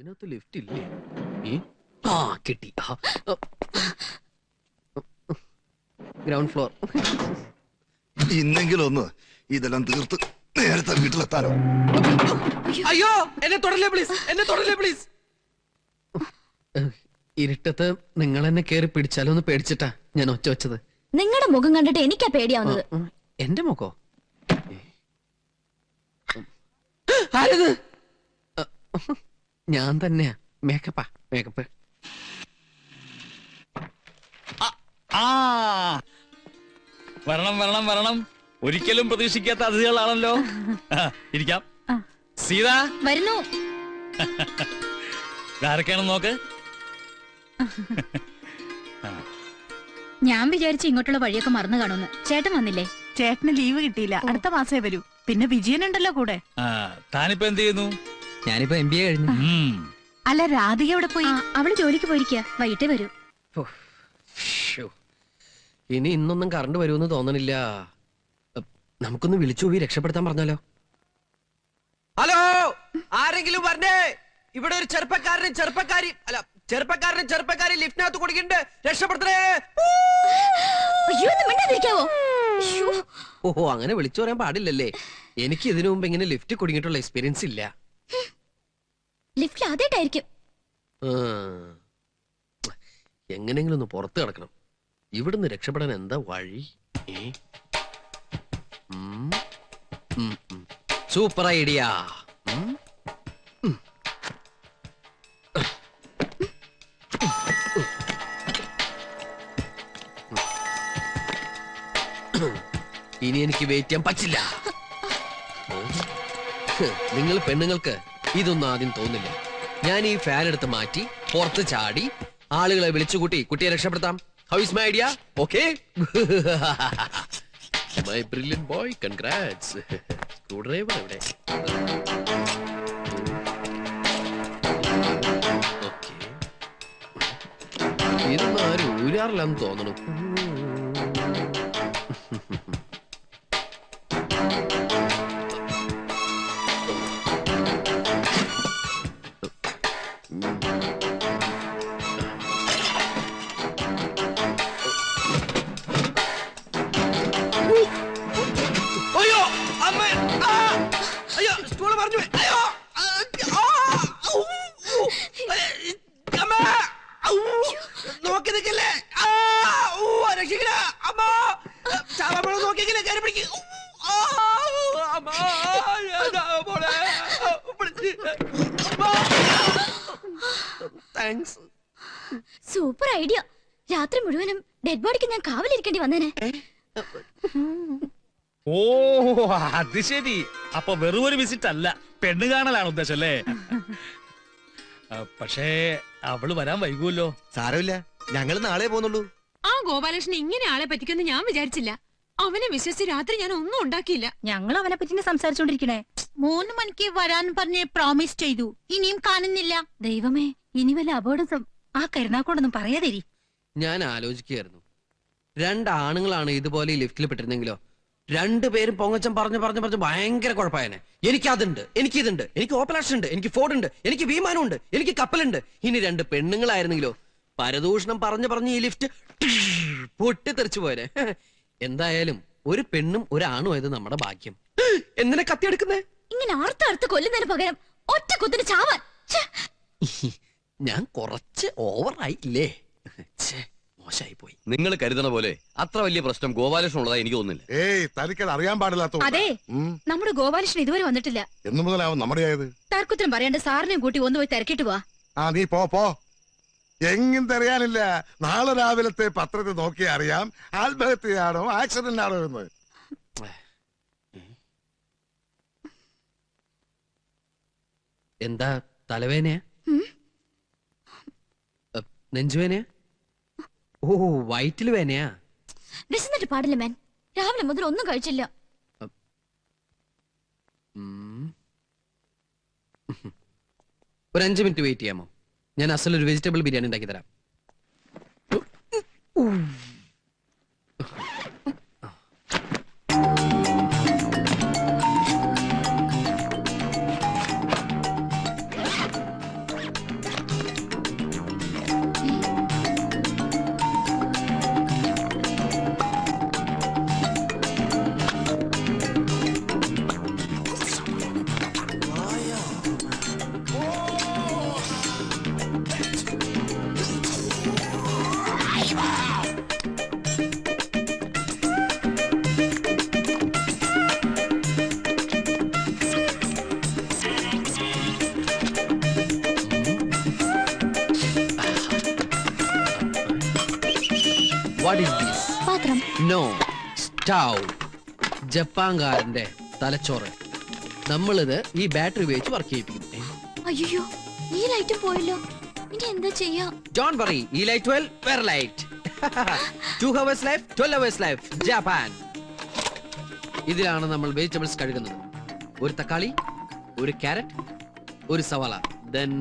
ഇതിനകത്ത് ലിഫ്റ്റ് ഇല്ലേ? ഏ? ആ കിട്ടി. ഗ്രൗണ്ട് ഫ്ലോർ ഇന്നെങ്കിലും ഒന്ന് ഇതെല്ലാം തീർത്ത് നേരത്തെ വീട്ടിലെത്താനോ? അയ്യോ എന്നെ തൊടല്ലേ പ്ലീസ് എന്നെ തൊടല്ലേ പ്ലീസ് ഇരുട്ടത്ത് നിങ്ങൾ എന്നെ കേറി പിടിച്ചാലോ എന്ന് പേടിച്ചിട്ടാ ഞാൻ ഒച്ച വെച്ചത്. നിങ്ങളുടെ മുഖം കണ്ടിട്ട് എനിക്കാ പേടിയാവുന്നത്. എന്റെ മുഖോ? ആരത്? ഞാൻ തന്നെയാ മേക്കപ്പാ മേക്കപ്പ്. ആ വരണം വരണം വരണം. ഒരിക്കലും പ്രതീക്ഷിക്കാത്ത അതിഥികളാണല്ലോ. ഇരിക്കാം. സീത? വരുന്നു. ആരൊക്കെയാണെന്ന് നോക്ക്. ഞാൻ വിചാരിച്ചു ഇങ്ങോട്ടുള്ള വഴിയൊക്കെ മറന്നു കാണുന്നു ചേട്ടൻ വന്നില്ലേ? ചേട്ടന് ലീവ് കിട്ടിയില്ല. അടുത്ത മാസേ വരൂ. പിന്നെ വിജയനുണ്ടല്ലോ കൂടെ. താനിപ്പോ എന്ത് ചെയ്യുന്നു? ഞാനിപ്പോ എം ബി എ കഴിഞ്ഞു. അല്ല രാധിക അവിടെ പോയി? അവൾ അവൾ ജോലിക്ക് പോയിരിക്കുക വൈകിട്ടേ വരൂ. ഇനി ഇന്നൊന്നും കറണ്ട് വരുമെന്ന് തോന്നണില്ല. നമുക്കൊന്ന് വിളിച്ചു പോയി രക്ഷപ്പെടുത്താൻ പറഞ്ഞാലോ? ഹലോ ആരെങ്കിലും പറഞ്ഞേ ഇവിടെ ഒരു ചെറുപ്പക്കാരന് ചെറുപ്പക്കാരി അല്ല ചെറുപ്പക്കാരന് ചെറുപ്പക്കാരി ലിഫ്റ്റിനകത്ത് കുടിക്കുന്നുണ്ട് രക്ഷപ്പെടുത്തണേ. ഓ അങ്ങനെ വിളിച്ചു പറയാൻ പാടില്ലല്ലേ. എനിക്ക് ഇതിനു മുമ്പ് ഇങ്ങനെ ലിഫ്റ്റ് കുടുങ്ങിയിട്ടുള്ള എക്സ്പീരിയൻസ് ഇല്ല. ലിഫ്റ്റിൽ ആദ്യമായിട്ടായിരിക്കും. എങ്ങനെയെങ്കിലും ഒന്ന് പുറത്ത് കിടക്കണം. ഇവിടുന്ന് രക്ഷപ്പെടാൻ എന്താ വഴി. Super idea. ഇനി എനിക്ക് വെയിറ്റ് ചെയ്യാൻ പറ്റില്ല. നിങ്ങൾ പെണ്ണുങ്ങൾക്ക് ഇതൊന്നും ആദ്യം തോന്നില്ല. ഞാൻ ഈ ഫാൻ എടുത്ത് മാറ്റി പുറത്ത് ചാടി ആളുകളെ വിളിച്ചുകൂട്ടി കുട്ടിയെ രക്ഷപ്പെടുത്താം. How is my idea okay my brilliant boy congrats driver ഇതൊന്നും ആരും ഊരാറില്ലെന്ന് തോന്നണു അയ്യോ സ്റ്റൂൾ പറഞ്ഞു അയ്യോ! നോക്കി നിൽക്കല്ലേ! ഊ! അമ്മ ചാവപ്പഴം നോക്കിയെങ്കിലേ കയറി പിടിക്കും. സൂപ്പർ ഐഡിയ രാത്രി മുഴുവനും ഡെഡ് ബോഡിക്ക് ഞാൻ കാവലിരിക്കേണ്ടി വന്നേനെ. ഓ അത് ശരി. അപ്പൊ വെറും ഒരു വിസിറ്റ് അല്ല പെണ്ണ് കാണലാണ് ഉദ്ദേശം അല്ലേ പക്ഷേ അവൾ വരാൻ വൈകുമല്ലോ സാരമില്ല ഞങ്ങൾ നാളെ പോകുന്നുള്ളൂ. ആ ഗോപാലകൃഷ്ണൻ ഇങ്ങനെ ആളെ പറ്റിക്കൊന്നും ഞാൻ വിചാരിച്ചില്ല. അവനെ വിശ്വസിച്ച് രാത്രി ഞാൻ ഒന്നും ഉണ്ടാക്കിയില്ല. ഞങ്ങൾ അവനെ പറ്റി സംസാരിച്ചോണ്ടിരിക്കണേ. മൂന്ന് മണിക്ക് വരാൻ പറഞ്ഞ് പ്രോമിസ് ചെയ്തു. ഇനിയും കാണുന്നില്ല. ദൈവമേ ഇനി വല്ല അപകടം ആ കരുനാക്കോടൊന്നും പറയാതിരി. ഞാൻ ആലോചിക്കുകയായിരുന്നു. രണ്ടാണുങ്ങളാണ് ഇതുപോലെ ലിഫ്റ്റിൽ പെട്ടിരുന്നെങ്കിലോ? രണ്ടുപേരും പൊങ്ങച്ചം പറഞ്ഞു പറഞ്ഞു പറഞ്ഞു ഭയങ്കര കുഴപ്പമായനെ. എനിക്ക് അതുണ്ട് എനിക്ക് ഇതുണ്ട് എനിക്ക് ഓപ്പലാഷൻ ഉണ്ട് എനിക്ക് ഫോർഡ് ഉണ്ട് എനിക്ക് വിമാനം ഉണ്ട് എനിക്ക് കപ്പലുണ്ട് ഇനി രണ്ട് പെണ്ണുങ്ങളായിരുന്നെങ്കിലോ പരദൂഷണം പറഞ്ഞു പറഞ്ഞു ഈ ലിഫ്റ്റ് പൊട്ടിത്തെറിച്ചു പോരെ എന്തായാലും ഒരു പെണ്ണും ഒരാണും ആയത് നമ്മുടെ ഭാഗ്യം. എന്തിനാ കത്തിയെടുക്കുന്നേ ഇങ്ങനെ അർത്ഥ അർത്ഥ കൊല്ലുന്നതിന് പകരം ഒറ്റ കുത്തിന് ചാവാൻ. ഞാൻ കുറച്ച് ഓവറായില്ലേ മോശമായി പോയി നിങ്ങൾ കരുതണ പോലെ അത്ര വലിയ പ്രശ്നം ഗോപാലകൃഷ്ണൻ ഉള്ളതായി എനിക്ക് തോന്നുന്നില്ല. ഏയ് തനിക്ക് അറിയാൻ പാടില്ലാത്ത അതെ നമ്മുടെ ഗോപാലകൃഷ്ണൻ ഇതുവരെ വന്നിട്ടില്ല. എന്നു മുതലാവും നമ്മുടെ ആയത് തർക്കുത്തരം പറയാണ്ട് സാറിനെയും കൂട്ടി ഒന്ന് പോയി തിരക്കിട്ട് പോവാ. ആ നീ പോ പോ. എങ്ങും തെറിയാനില്ല നാളെ രാവിലത്തെ പത്രത്തിൽ നോക്കി അറിയാം. ആത്മഹത്യയാണോ ആക്സിഡന്റ് ആണോ എന്ന്. എന്താ തലവേനയാ നെഞ്ചുവേനയാ ഓ വയറ്റിൽ വേനയാ. വിശന്നിട്ട് പാടില്ല മാൻ. രാവിലെ മുതൽ ഒന്നും കഴിച്ചില്ല. ഒരു അഞ്ച് മിനിറ്റ് വെയിറ്റ് ചെയ്യാമോ? ഞാൻ അസലൊരു വെജിറ്റബിൾ ബിരിയാണി ഉണ്ടാക്കി തരാം. നോ സ്റ്റൗ ജപ്പാൻകാരന്റെ തലച്ചോറ്. നമ്മളിത് ഈ ബാറ്ററി ഉപയോഗിച്ച് വർക്ക് ചെയ്യിപ്പിക്കുന്നു അയ്യോ ഈ ലൈറ്റ് പോയല്ലോ. ഇനി എന്താ ചെയ്യാ? ഡോൺ വറി ഈ light well where light two hours life twelve hours life Japan ഇതിലാണ് നമ്മൾ വെജിറ്റബിൾസ് കഴുകുന്നത്. ഒരു തക്കാളി ഒരു കാരറ്റ് ഒരു സവാള. Then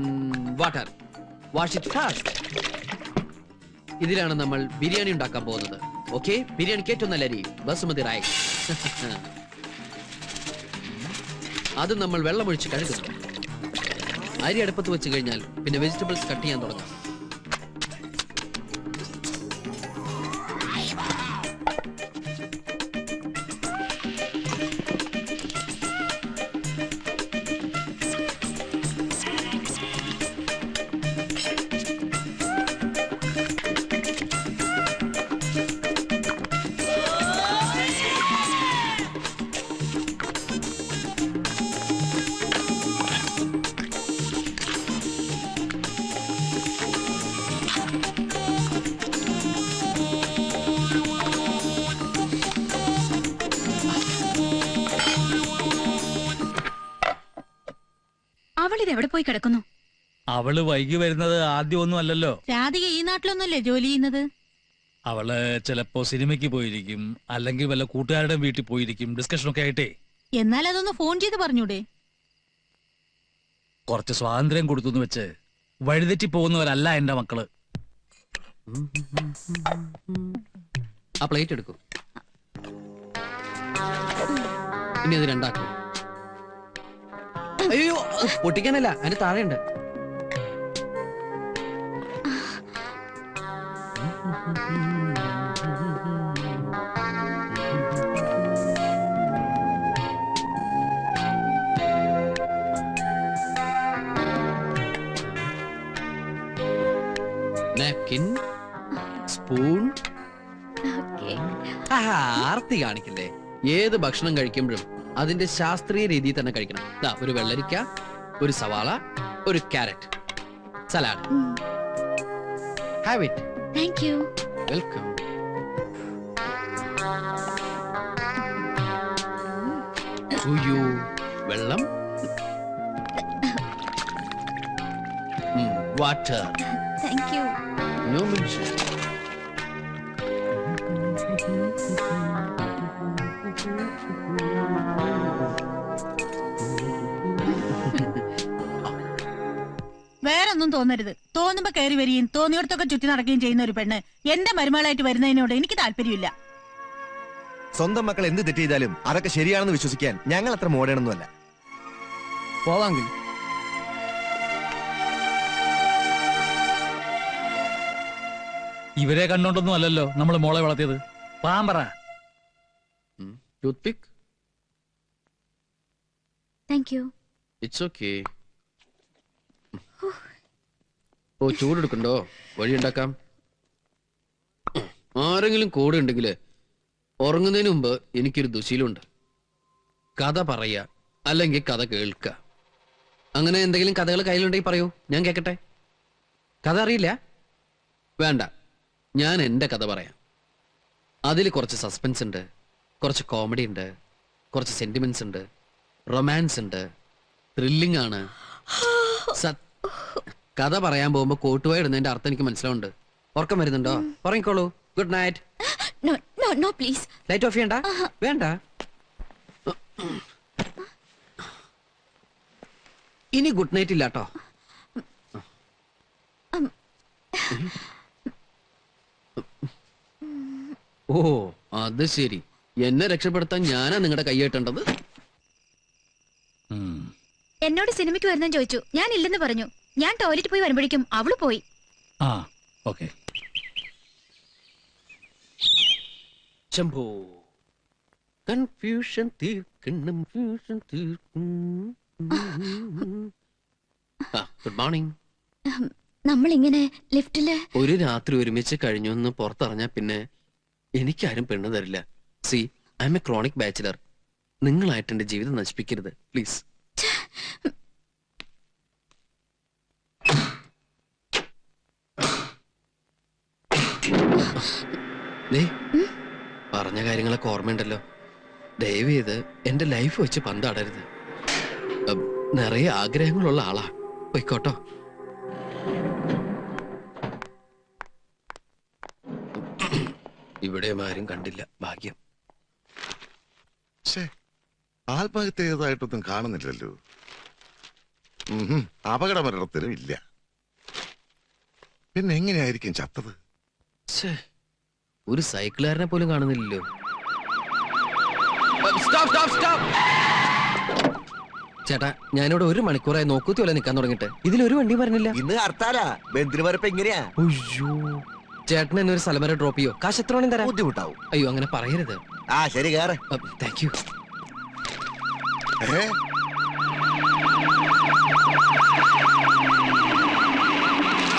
water wash it fast ഇതിലാണ് നമ്മൾ ബിരിയാണി ഉണ്ടാക്കാൻ പോകുന്നത്. ഓക്കെ ബിരിയാണി ഏറ്റവും നല്ല അരി ബസുമതി റായ്. അത് നമ്മൾ വെള്ളമൊഴിച്ച് കഴുകുന്നു. അരി അടുപ്പത്ത് വെച്ച് കഴിഞ്ഞാൽ പിന്നെ വെജിറ്റബിൾസ് കട്ട് ചെയ്യാൻ തുടങ്ങാം. പോയി കിടക്കുന്നു. അവൾ വൈകി വരുന്നത് ആദ്യമൊന്നും അല്ലല്ലോ. രാധിക ഈ നാട്ടിലൊന്നുമല്ലേ ജോലി ചെയ്യുന്നത്? അവൾ ചിലപ്പോ സിനിമയ്ക്ക് പോയിരിക്കും അല്ലെങ്കിൽ വല്ല കൂട്ടുകാരുടെ വീട്ടിൽ പോയിരിക്കും. ഡിസ്കഷൻ ഒക്കെ ആയിട്ടേ. എന്നാൽ അതൊന്ന് ഫോൺ ചെയ്ത് പറഞ്ഞൂടെ. കുറച്ച് സ്വാതന്ത്ര്യം കൊടുത്തു വെച്ച് വഴിതെറ്റി പോകുന്നവരല്ല എന്റെ മക്കൾ. ആ പ്ലേറ്റ് എടുക്കും. ഇനി അത് രണ്ടാക്കും. അയ്യോ പൊട്ടിക്കാനല്ല അതിന് താഴെയുണ്ട്. നാപ്കിൻ സ്പൂൺ ആർത്തി കാണിക്കില്ലേ? ഏത് ഭക്ഷണം കഴിക്കുമ്പോഴും അതിന്റെ ശാസ്ത്രീയ രീതിയിൽ തന്നെ കഴിക്കണം. ദാ ഒരു വെള്ളരിക്ക ഒരു സവാള ഒരു carrot. Salad. Have it thank you welcome ഉയ്യോ വെള്ളം. Water thank you no mention വേറൊന്നും തോന്നരുത്. തോന്നുമ്പോ കയറി വരികയും തോന്നിയോടത്തൊക്കെ ചുറ്റി നടക്കുകയും ചെയ്യുന്ന ഒരു പെണ്ണ് എന്റെ മരുമകളായിട്ട് വരുന്നതിനോട് എനിക്ക് താല്പര്യമില്ല. സ്വന്തം മക്കൾ എന്ത് തെറ്റ് ചെയ്താലും അതൊക്കെ ശരിയാണെന്ന് വിശ്വസിക്കാൻ ഞങ്ങൾ അത്ര മോഡേണൊന്നുമല്ല. പോവാങ്കിൽ. ഇവരെ കണ്ടോണ്ടൊന്നും അല്ലല്ലോ നമ്മൾ മോളെ വളർത്തിയത്. Pampara. Toothpick thank you it's okay ഓ ചൂടെടുക്കണ്ടോ? വഴിയുണ്ടാക്കാം. ആരെങ്കിലും കൂടെ ഉണ്ടെങ്കിൽ ഉറങ്ങുന്നതിന് മുമ്പ് എനിക്കൊരു ദുശീലുണ്ട്. കഥ പറയുക അല്ലെങ്കിൽ കഥ കേൾക്കുക. അങ്ങനെ എന്തെങ്കിലും കഥകൾ കയ്യിലുണ്ടെങ്കിൽ പറയൂ. ഞാൻ കേൾക്കട്ടെ കഥ അറിയില്ല? വേണ്ട. ഞാൻ എന്റെ കഥ പറയാം. അതിൽ കുറച്ച് സസ്പെൻസ് ഉണ്ട്. കുറച്ച് കോമഡി ഉണ്ട്. കുറച്ച് സെന്റിമെന്റ്സ് ഉണ്ട്. റൊമാൻസ് ഉണ്ട്. ത്രില്ലിംഗ് ആണ്. സത്- കഥ പറയാൻ പോകുമ്പോ കോട്ടുപോയി ഇടുന്നതിന്റെ അർത്ഥം എനിക്ക് മനസ്സിലുണ്ട് ഉറക്കം വരുന്നുണ്ടോ? ഉറങ്ങിക്കോളൂ. Good night no no no please light off ചെയ്യണ്ട? വേണ്ട. ഇനി ഗുഡ് നൈറ്റ് ഇല്ല കേട്ടോ ഓ അത് ശരി. എന്നെ രക്ഷപ്പെടുത്താൻ ഞാനാ നിങ്ങളുടെ കൈയേട്ടേണ്ടത്. എന്നോട് സിനിമയ്ക്ക് വരുന്ന ചോദിച്ചു. ഞാൻ ഇല്ലെന്ന് പറഞ്ഞു. ഞാൻ ടോയ്ലറ്റ് പോയി വരുമ്പോഴേക്കും അവൾ പോയി. ആ ഓക്കെ. ശംഭോ കൺഫ്യൂഷൻ തീർക്കണം ഫ്യൂഷൻ തീർക്കും. ഗുഡ് മോർണിംഗ് നമ്മൾ ഇങ്ങനെ ലിഫ്റ്റിൽ ഒരു രാത്രി ഒരുമിച്ച് കഴിഞ്ഞു എന്ന് പുറത്തിറങ്ങാ പിന്നെ എനിക്കാരും പെണ്ണ് തരില്ല. C I M A chronic bachelor നിങ്ങളായിട്ട് എന്റെ ജീവിതം നശിപ്പിക്കരുത് പ്ലീസ് ദേ പറഞ്ഞ കാര്യങ്ങളൊക്കെ ഓർമ്മയുണ്ടല്ലോ. ദയവ് ചെയ്ത് എന്റെ ലൈഫ് വെച്ച് പന്താടരുത്. നിറയെ ആഗ്രഹങ്ങളുള്ള ആളാ. പൊയ്ക്കോട്ടോ. ഇവിടെ ആരും കണ്ടില്ല ഭാഗ്യം. ആത്മഹത്യതായിട്ടൊന്നും ആത്മഹത്യ കാണുന്നില്ലല്ലോ. അപകട മരണത്തിനും ഇല്ല. പിന്നെ എങ്ങനെയായിരിക്കും ചത്തത്? ഛേ, ഒരു സൈക്കിളുകാരനെ പോലും കാണുന്നില്ലല്ലോ. ചേട്ടാ ഞാനിവിടെ ഒരു മണിക്കൂറായി നോക്കൂത്തി പോലെ നിൽക്കാൻ ഇതിൽ ഇതിലൊരു വണ്ടി പറഞ്ഞില്ല. ഇന്ന് ഹർത്താലാ. ബന്ധിന് എങ്ങനെയാ? അയ്യോ. ചേട്ടൻ എന്നെ ഒരു സ്ഥലം വരെ ഡ്രോപ്പ് ചെയ്യോ? കാശ് എത്ര തരാം. ബുദ്ധിമുട്ടാവും. അയ്യോ അങ്ങനെ പറയരുത്. ആ ശരി കേറ്. താങ്ക് യു ഏ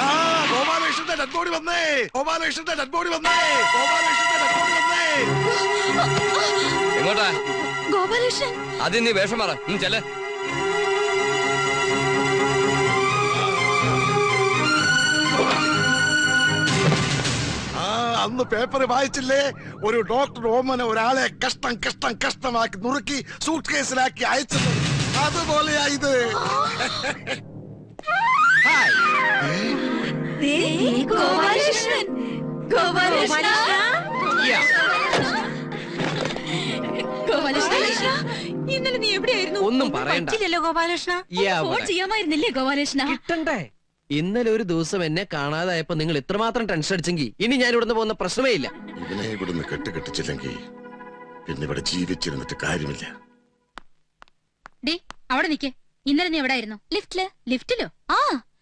ആ, ഗോപാലകൃഷ്ണന്റെ ഡെഡ് ബോഡി വന്നേ ഗോപാലകൃഷ്ണന്റെ ഡെഡ് ബോഡി വന്നേ ഗോപാലകൃഷ്ണന്റെ ഡെഡ് ബോഡി വന്നേ എങ്ങോട്ടാ? ഗോപാലകൃഷ്ണൻ. അത് നീ വേഷം മാറ. നീ ചെല്ലേ. ആ അന്ന് പേപ്പർ വായിച്ചില്ലേ? ഒരു ഡോക്ടർ ഓമന ഒരാളെ കഷ്ടം കഷ്ടം കഷ്ടമാക്കി നുറുക്കി സൂട്ട് കേസിലാക്കി അയച്ചത്. അതുപോലെയായി ഇത്. ഒന്നും പറയണ്ട. പറ്റില്ലല്ലോ ഗോപാലകൃഷ്ണ. യാ, ഫോൺ അവിടെ. ചെയ്യാമായിരുന്നില്ലേ ഗോപാലകൃഷ്ണ? കിട്ടണ്ടേ? ഇന്നലെ ഒരു ദിവസം എന്നെ കാണാതായപ്പോ നിങ്ങൾ ഇത്രമാത്രം ടെൻഷൻ അടിച്ചെങ്കിൽ ഇനി ഞാൻ ഇവിടുന്ന് പോകുന്ന പ്രശ്നമേ ഇല്ല. ഇവനെ ഇവിടുന്ന് കെട്ടുകെട്ടിച്ചില്ലെങ്കിൽ പിന്നെ ഇവിടെ ജീവിച്ചിരുന്നിട്ട് കാര്യമില്ല. ഡേ അവിടെ നിക്കേ. ഇന്നലെ നീ എവിടെ ആയിരുന്നു? ലിഫ്റ്റിൽ. ലിഫ്റ്റിലോ? ആ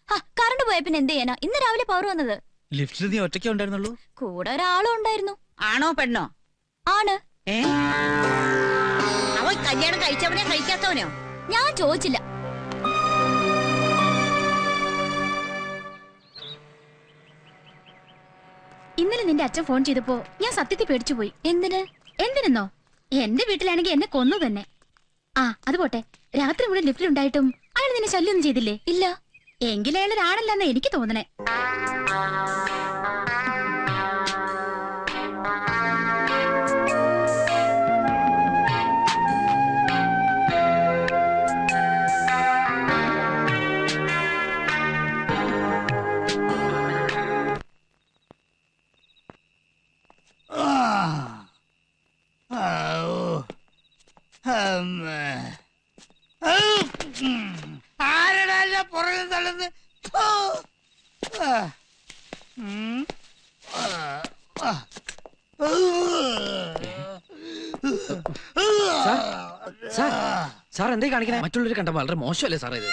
ആ, കറണ്ട് പോയ പിന്നെ എന്ത് ചെയ്യാനാ? ഇന്ന് രാവിലെ പവർ വന്നത്. ലിഫ്റ്റിൽ നീ ഒറ്റയ്ക്കേ ഉണ്ടായിരുന്നുള്ളൂ? കൂടെ ഒരാളും ഉണ്ടായിരുന്നു. ആണോ പെണ്ണോ? ആണ്. ഏ? കല്യാണം കഴിച്ചവനെ കഴിക്കാത്തവനോ ഞാൻ ചോദിച്ചില്ല. ഇന്നലെ നിന്റെ അച്ഛൻ ഫോൺ ചെയ്തപ്പോ ഞാൻ സത്യത്തിൽ പേടിച്ചു പോയി. എന്തിന്? എന്തിനെന്നോ? എന്റെ വീട്ടിലാണെങ്കിൽ എന്നെ കൊന്നു തന്നെ. ആ അത് പോട്ടെ. രാത്രി മുഴുവൻ ലിഫ്റ്റിലുണ്ടായിട്ടും അയാൾ നിന്നെ ശല്യൊന്നും ചെയ്തില്ലേ? ഇല്ല. എങ്കിലയാൾ ഒരാളല്ലെന്ന് എനിക്ക് തോന്നണേ. ആ. സാർ സാർ എന്തേ കാണിക്കണേ മറ്റുള്ളവർ കണ്ട വളരെ മോശമല്ലേ സാറേ ഇത്?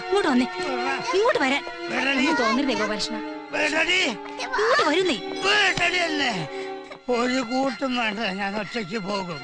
ഇങ്ങോട്ട് വന്നേ. ഇങ്ങോട്ട് വരാൻ. തോന്നരുതേ ഗോപാലകൃഷ്ണ. ഇങ്ങോട്ട് വരുന്നേ. ഒരു കൂട്ടും വേണ്ട ഞാൻ ഒറ്റയ്ക്ക് പോകും.